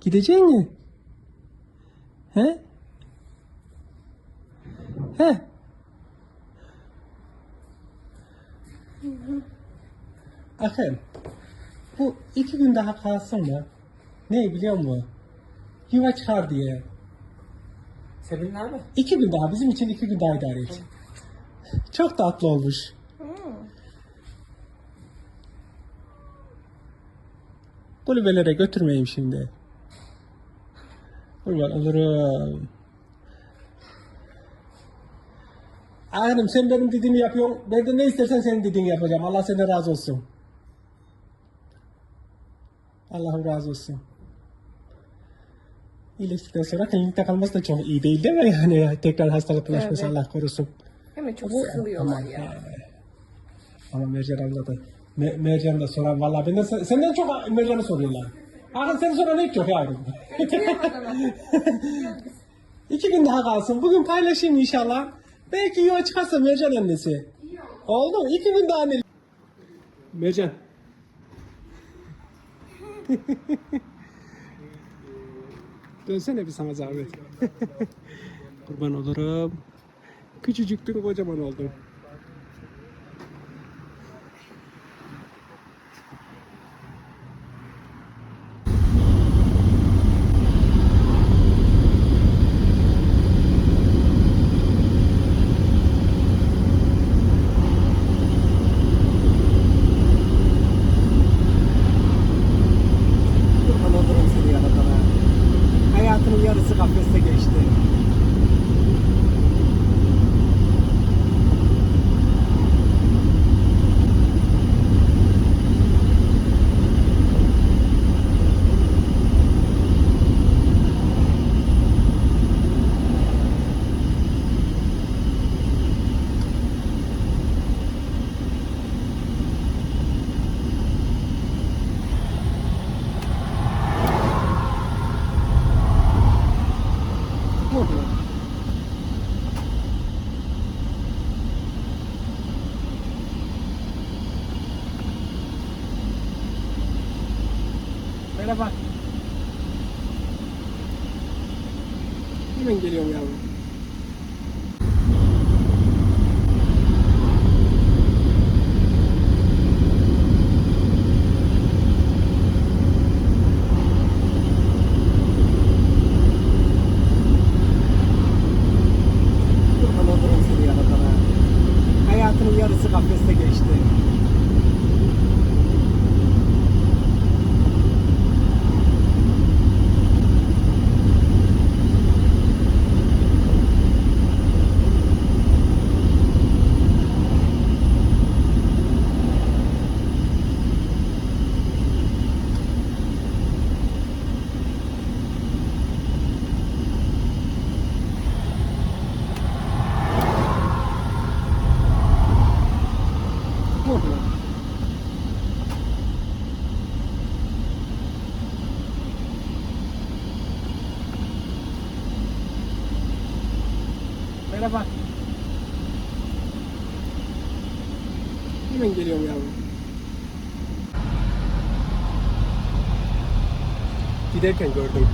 Gidecek mi? He? He? Akın, bu iki gün daha kalsın mı? Ne biliyor musun? Yuva çıkar diye. Senin abi. İki gün daha, bizim için iki gün daha idare et. Çok tatlı olmuş. Kulübelere götürmeyeyim şimdi. Olurum. Hanım sen benim dediğimi yapıyorsun. Ben de ne istersen senin dediğini yapacağım. Allah senden razı olsun. Allah'ım razı olsun. İyileştikten sonra klinikte kalması da çok iyi değil değil mi? Yani tekrar hastalık bulaşması Evet. Allah korusun. Mi? Çok Bu- sıkılıyorlar ama- ya. Ama Mercan abla da Me- Mercan da soran valla benden sen- senden çok Mercan'ı soruyorlar. Soran hiç yok yavrum. İki gün daha kalsın. Bugün paylaşayım inşallah. Belki yola çıkarsa Mercan annesi. Oldu mu? İki gün daha anne. Mercan. Dönsene bir sana zahmet. Kurban olurum. Küçücüktün kocaman oldun. Kurban olurum seni yaratana. Hayatının yarısı kafeste geçti. Vurdu. Merhaba. Hemen geliyorum yavrum. Kurban olurum seni yaratana. Hayatının yarısı kafeste geçti. Vurdu. Merhaba. Hemen geliyorum yavrum. Giderken gördüm.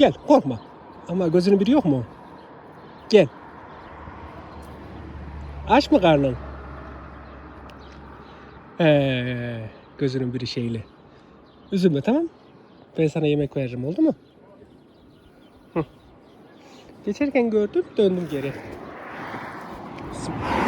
Gel korkma. Ama gözünün biri yok mu? Gel. Aç mı karnın? Ee, gözünün biri şeyli. Üzülme tamam Ben sana yemek veririm oldu mu? Hı. Geçerken gördüm döndüm geri. Bismillah.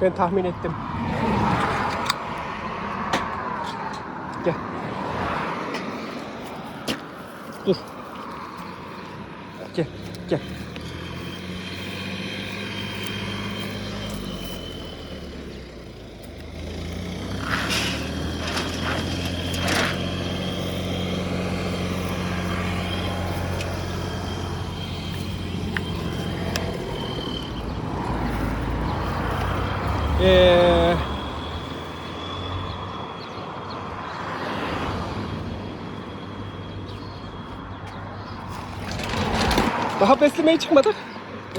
Ben tahmin ettim. Gel. Dur. Gel, gel. Ee, daha beslemeye çıkmadık.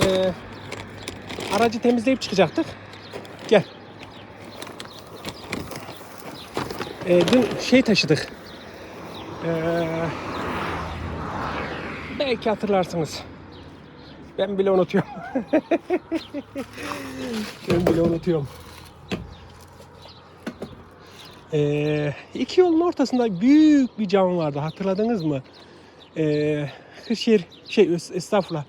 Ee, aracı temizleyip çıkacaktık. Gel. Ee, dün şey taşıdık. Ee, belki hatırlarsınız. Ben bile unutuyorum. ben bile unutuyorum. Ee, iki yolun ortasında büyük bir cam vardı. Hatırladınız mı? Ee, Kırşehir, şey es- estağfurullah.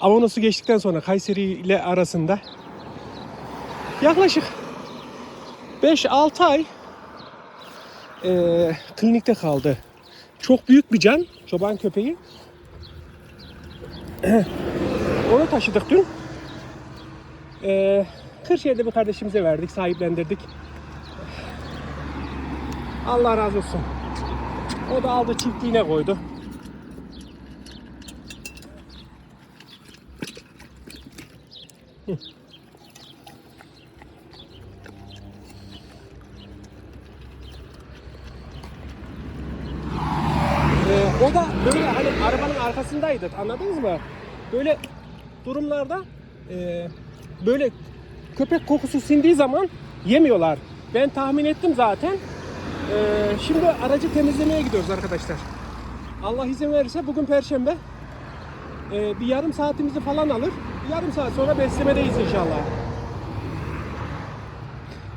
Avanos'u geçtikten sonra Kayseri ile arasında yaklaşık 5-6 ay ee, klinikte kaldı. Çok büyük bir can, çoban köpeği. Onu taşıdık dün. Ee, Kırşehir'de bir kardeşimize verdik, sahiplendirdik. Allah razı olsun. O da aldı çiftliğine koydu. Hı. Ee, o da böyle hani arkasındaydı anladınız mı? Böyle durumlarda e, böyle köpek kokusu sindiği zaman yemiyorlar. Ben tahmin ettim zaten. Ee, şimdi aracı temizlemeye gidiyoruz arkadaşlar. Allah izin verirse bugün perşembe. Ee, bir yarım saatimizi falan alır. Yarım saat sonra beslemedeyiz inşallah.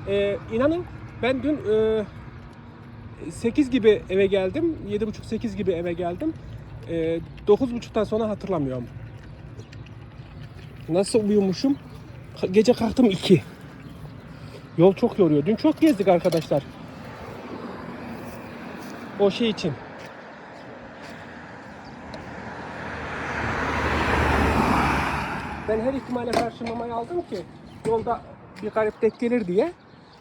Ee, inanın ben dün e, 8 gibi eve geldim. 7.30-8 gibi eve geldim. Ee, 9.30'dan sonra hatırlamıyorum. Nasıl uyumuşum? Gece kalktım 2. Yol çok yoruyor. Dün çok gezdik arkadaşlar. O şey için. Ben her ihtimale karşı mamayı aldım ki yolda bir garip denk gelir diye.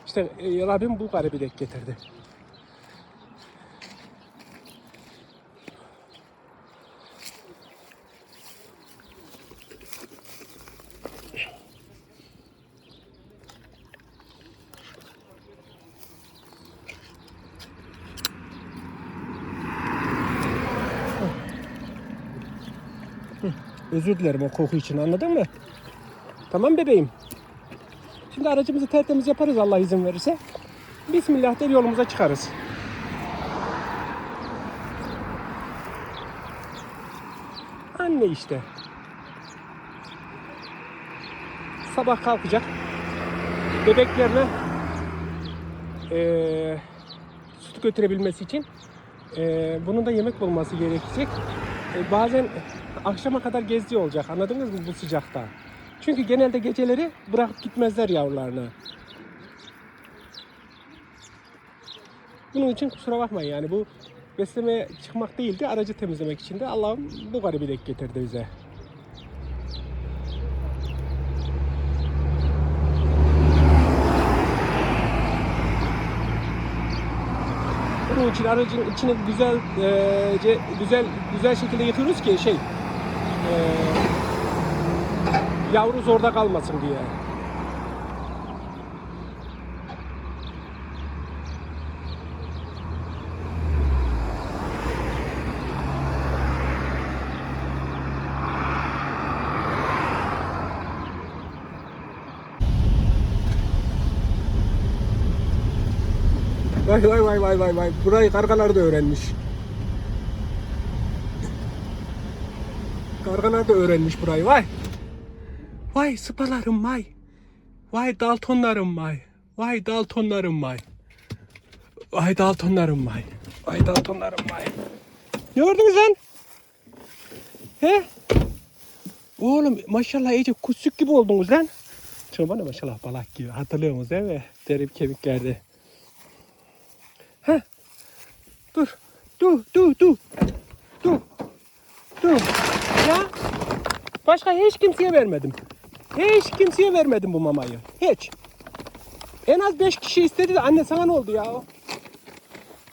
İşte e, Rabbim bu garibi denk getirdi. Özür dilerim o koku için anladın mı? Tamam bebeğim. Şimdi aracımızı tertemiz yaparız Allah izin verirse. Bismillah der yolumuza çıkarız. Anne işte. Sabah kalkacak. Bebeklerine eee süt götürebilmesi için eee bunun da yemek bulması gerekecek. E, bazen akşama kadar gezdiği olacak. Anladınız mı bu sıcakta? Çünkü genelde geceleri bırakıp gitmezler yavrularını. Bunun için kusura bakmayın yani bu beslemeye çıkmak değildi aracı temizlemek için de Allah'ım bu garibi denk getirdi bize. Bunun için aracın içini güzel eee, güzel güzel şekilde yıkıyoruz ki şey eee, yavru zorda kalmasın diye. Vay vay vay vay vay vay. Burayı kargalar da öğrenmiş. Kargalar da öğrenmiş burayı vay. Vay sıpalarım vay. Vay daltonlarım vay. Vay daltonlarım vay. Vay daltonlarım vay. Vay daltonlarım vay. Gördünüz lan? He? Oğlum maşallah iyice kusuk gibi oldunuz lan. Çobanı maşallah balak gibi. Hatırlıyor musunuz değil mi? Derip kemiklerde. Heh. Dur. Dur, dur, dur. Dur. Dur. Ya. Başka hiç kimseye vermedim. Hiç kimseye vermedim bu mamayı. Hiç. En az beş kişi istedi de anne sana ne oldu ya?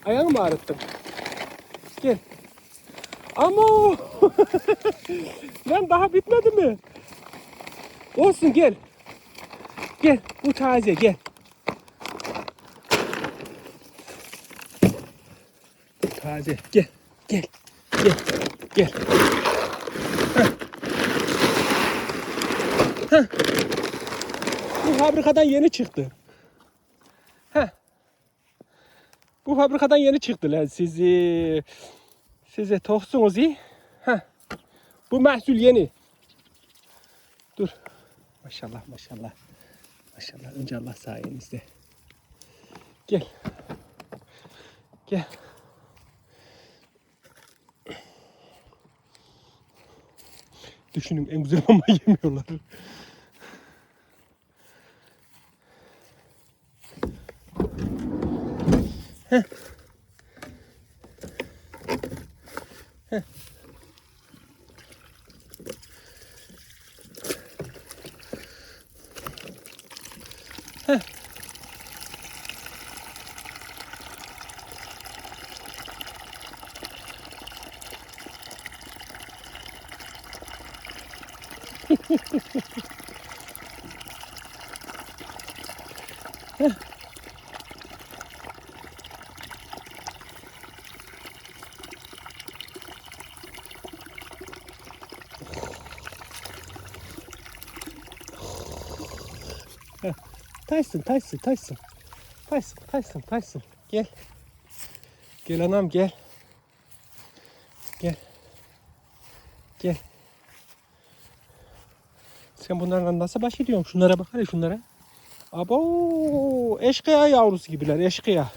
Ayağını mı ağrıttın? Gel. Ama Lan daha bitmedi mi? Olsun gel. Gel. Bu taze gel. Taze. Gel. Gel. Gel. Gel. Heh. Heh. Bu fabrikadan yeni çıktı. Heh. Bu fabrikadan yeni çıktı lan sizi. Size toksunuz iyi. Heh. Bu mahsul yeni. Dur. Maşallah maşallah. Maşallah. Önce Allah sayenizde. Gel. Gel. Düşünün en güzel ama yemiyorlar. Heh. Heh. Heh. Tyson, Tyson, Tyson. Tyson, Tyson, Tyson. Gel. Gel anam. Gel. Gel. Sen bunlarla nasıl baş ediyorsun? Şunlara bak hele şunlara. Abo, eşkıya yavrusu gibiler, eşkıya.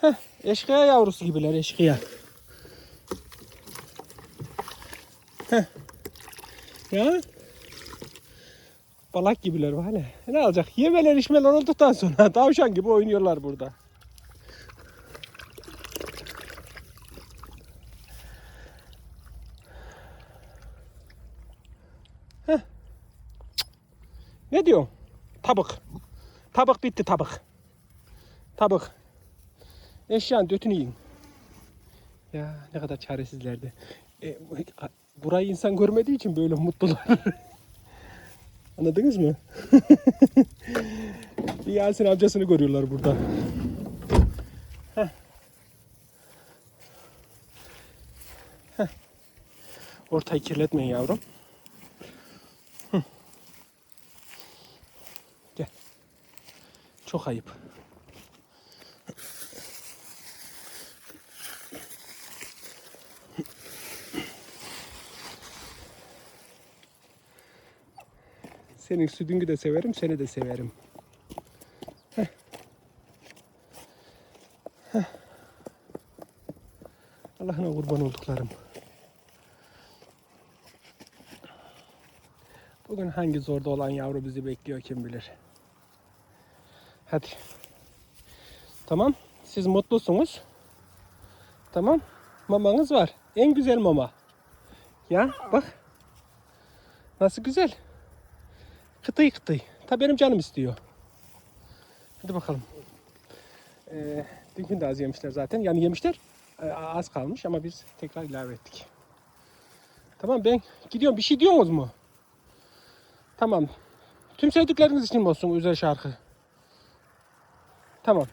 Heh, eşkıya yavrusu gibiler, eşkıya. Heh. Ya. Balak gibiler var hele. Ne alacak? Yemeler içmeler olduktan sonra tavşan gibi oynuyorlar burada. Ne diyorsun? Tabak. Tabak bitti tabak. Tabak. Eşyan götünü yiyin. Ya ne kadar çaresizlerdi. E, burayı insan görmediği için böyle mutlular. Anladınız mı? Bir Yasin amcasını görüyorlar burada. Heh. Heh. Ortayı kirletmeyin yavrum. Hı. Gel. Çok ayıp. Senin sütünü de severim, seni de severim. Allah'ına kurban olduklarım. Bugün hangi zorda olan yavru bizi bekliyor kim bilir. Hadi. Tamam. Siz mutlusunuz. Tamam. Mamanız var. En güzel mama. Ya bak. Nasıl güzel. Kıtıy kıtıy. Tabii benim canım istiyor. Hadi bakalım. Ee, dünkü de az yemişler zaten. Yani yemişler. Ee, az kalmış ama biz tekrar ilave ettik. Tamam ben gidiyorum. Bir şey diyorsunuz mu? Tamam. Tüm sevdikleriniz için olsun özel şarkı? Tamam.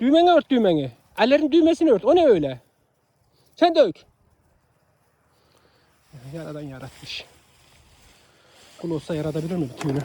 Düğmeni ört düğmeni. Ellerin düğmesini ört. O ne öyle? Sen ört. Yaradan yaratmış. Kul olsa yaratabilir mi tüyünü?